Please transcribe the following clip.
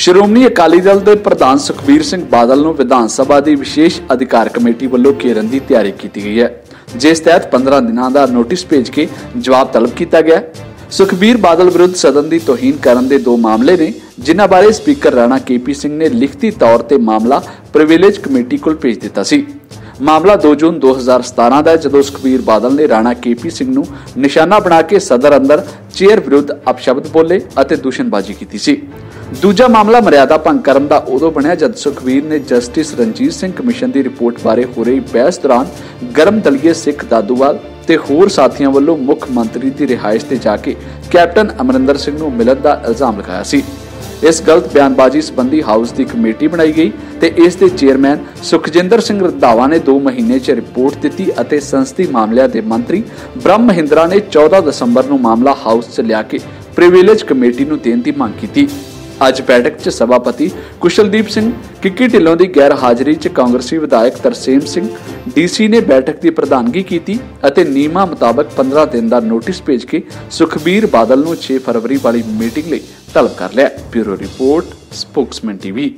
ਸ਼੍ਰੋਮਣੀ ਅਕਾਲੀ ਦਲ ਦੇ ਪ੍ਰਧਾਨ ਸੁਖਬੀਰ ਸਿੰਘ ਬਾਦਲ ਨੂੰ ਵਿਧਾਨ ਸਭਾ ਦੀ ਵਿਸ਼ੇਸ਼ ਅਧਿਕਾਰ ਕਮੇਟੀ ਵੱਲੋਂ ਘੇਰਨ ਦੀ ਤਿਆਰੀ ਕੀਤੀ ਗਈ ਹੈ, ਜਿਸ ਤਹਿਤ 15 ਦਿਨਾਂ ਦਾ ਨੋਟਿਸ ਭੇਜ ਕੇ ਜਵਾਬ ਤਲਬ ਕੀਤਾ ਗਿਆ ਸੁਖਬੀਰ ਬਾਦਲ ਵਿਰੁੱਧ ਸਦਨ ਦੀ ਤੋਹੀਨ ਕਰਨ ਦੇ ਦੋ ਮਾਮਲੇ ਨੇ, ਜਿਨ੍ਹਾਂ ਬਾਰੇ ਸਪੀਕਰ ਰਾਣਾ ਕੇਪੀ ਸਿੰਘ ਨੇ ਲਿਖਤੀ ਤੌਰ ਤੇ ਮਾਮਲਾ ਪ੍ਰਿਵਿਲੇਜ ਕਮੇਟੀ ਕੋਲ ਭੇਜ ਦਿੱਤਾ ਸੀ। ਮਾਮਲਾ 2 ਜੂਨ 2017 ਦਾ ਜਦੋਂ ਸੁਖਬੀਰ ਬਾਦਲ ਨੇ ਰਾਣਾ ਕੇਪੀ ਸਿੰਘ ਨੂੰ ਨਿਸ਼ਾਨਾ ਬਣਾ ਕੇ ਸਦਰ ਅੰਦਰ ਚੇਅਰ ਵਿਰੁੱਧ ਅਪਸ਼ਬਦ ਬੋਲੇ ਅਤੇ ਦੂਸ਼ਣਬਾਜ਼ੀ ਕੀਤੀ ਸੀ। ਦੂਜਾ ਮਾਮਲਾ ਮਰਿਆਦਾ ਭੰਗ ਕਰਨ ਦਾ ਉਦੋਂ ਬਣਿਆ ਜਦ ਸੁਖਬੀਰ ਨੇ ਜਸਟਿਸ ਰਣਜੀਤ ਸਿੰਘ ਕਮਿਸ਼ਨ ਦੀ ਰਿਪੋਰਟ ਬਾਰੇ ਹੋ ਰਹੀ ਬਹਿਸ ਦੌਰਾਨ ਗਰਮ ਦਲੀਏ ਸਿੱਖ ਦਾਦੂਵਾਲ ਤੇ ਹੋਰ ਸਾਥੀਆਂ ਵੱਲੋਂ ਮੁੱਖ ਮੰਤਰੀ ਦੀ ਰਿਹਾਇਸ਼ ਤੇ ਜਾ ਕੇ ਕੈਪਟਨ ਅਮਰਿੰਦਰ ਸਿੰਘ ਨੂੰ ਮਿਲਣ ਦਾ ਇਲਜ਼ਾਮ ਲਗਾਇਆ ਸੀ। ਇਸ ਗਲਤ ਬਿਆਨਬਾਜ਼ੀ ਸੰਬੰਧੀ ਹਾਊਸ ਦੀ ਕਮੇਟੀ ਬਣਾਈ ਗਈ ਤੇ ਇਸ ਦੇ ਚੇਅਰਮੈਨ ਸੁਖਜਿੰਦਰ ਸਿੰਘ ਰੰਧਾਵਾ ਨੇ 2 ਮਹੀਨੇ 'ਚ ਰਿਪੋਰਟ ਦਿੱਤੀ ਅਤੇ ਸੰਸਦੀ ਮਾਮਲਿਆਂ ਦੇ ਮੰਤਰੀ ਬ੍ਰਹਮ ਮਹਿੰਦਰਾ ਨੇ 14 ਦਸੰਬਰ ਨੂੰ ਮਾਮਲਾ ਹਾਊਸ 'ਚ ਲਿਆ ਕੇ ਪ੍ਰਿਵਿਲੇਜ ਕਮੇਟੀ ਨੂੰ ਦੇਣ ਦੀ ਮੰਗ ਕੀਤੀ। ਅੱਜ ਬੈਠਕ 'ਚ ਸਭਾਪਤੀ ਕੁਸ਼ਲਦੀਪ ਸਿੰਘ, ਕਿੱਕੀ ਢਿੱਲੋਂ ਦੀ ਗੈਰ ਹਾਜ਼ਰੀ 'ਚ ਕਾਂਗਰਸੀ ਵਿਧਾਇਕ ਤਰਸੇਮ ਸਿੰਘ, ਡੀਸੀ ਨੇ ਬੈਠਕ ਦੀ ਪ੍ਰਧਾਨਗੀ ਕੀਤੀ ਅਤੇ ਨੀਮਾ ਮੁਤਾਬਕ 15 ਦਿਨ ਦਾ ਨੋਟਿਸ ਭੇਜ ਕੇ ਸੁਖਬੀਰ ਬਾਦਲ ਨੂੰ 6 ਫਰਵਰੀ ਵਾਲੀ ਮੀਟਿੰਗ ਲਈ ਤਲਬ ਕਰ ਲਿਆ। Bureau report, spokesman TV.